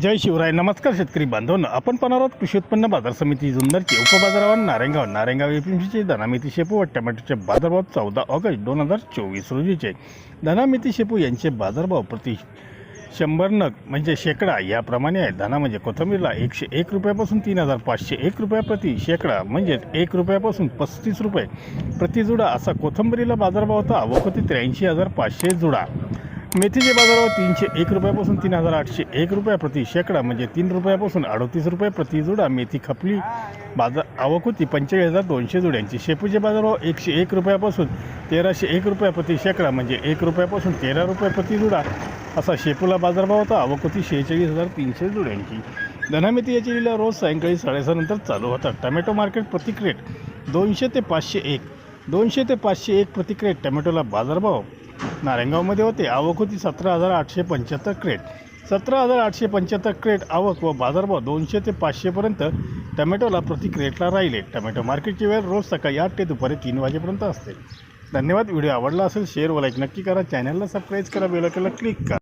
जय शिवराय नमस्कार शेतकरी बांधवांनो. आपण पाहणार आहोत कृषी उत्पन्न बाजार समिती जुन्नरचे उपबाजारावर नारेंगाव नारेंगाव एपीएमसीचे धनामेथी शेपू व टमॅटोचे बाजारभाव चौदा ऑगस्ट दोन हजार चोवीस रोजीचे. धनामेथी शेपू यांचे बाजारभाव प्रति शंभर नग म्हणजे शेकडा याप्रमाणे आहे. धना म्हणजे कोथंबीरला एकशे एक रुपयापासून तीन हजार पाचशे एक रुपया प्रति शेकडा म्हणजेच एक रुपयापासून पस्तीस रुपये. प्रति जुडा असा कोथंबीरीला बाजारभाव होता. अवकोती त्र्याऐंशी हजार पाचशे जुडा. मेथीचे बाजारभाव तीनशे एक रुपयापासून तीन हजार आठशे एक रुपया प्रति शेकडा म्हणजे तीन रुपयापासून अडतीस रुपये प्रति जुडा मेथी खपली. बाजार आवक होती पंचेचाळीस हजार दोनशे जुड्यांची. शेपूचे बाजारभाव एकशे एक रुपयापासून तेराशे एक रुपया प्रति शेकडा म्हणजे एक रुपयापासून तेरा रुपये प्रति जुडा असा शेपूला बाजारभाव होता. आवक होती शेहेचाळीस हजार तीनशे जुड्यांची. धनामेथी याची लिला रोज सायंकाळी साडेसहानंतर चालू होतात. टमॅटो मार्केट प्रति क्रेट दोनशे ते पाचशे एक दोनशे ते पाचशे एक प्रतिक्रेट टमॅटोला बाजारभाव नारायणगावमध्ये होते. आवक होती सतरा हजार आठशे पंच्याहत्तर क्रेट. सतरा हजार आठशे पंच्याहत्तर क्रेट आवक व बाजारभाव दोनशे ते पाचशेपर्यंत टमॅटोला प्रति क्रेटला राहिले. टमॅटो मार्केटची वेळ रोज सकाळी आठ ते दुपारी तीन वाजेपर्यंत असते. धन्यवाद. व्हिडिओ आवडला असेल शेअर व लाईक नक्की करा. चॅनलला सबस्क्राईब करा. बेलकला क्लिक करा.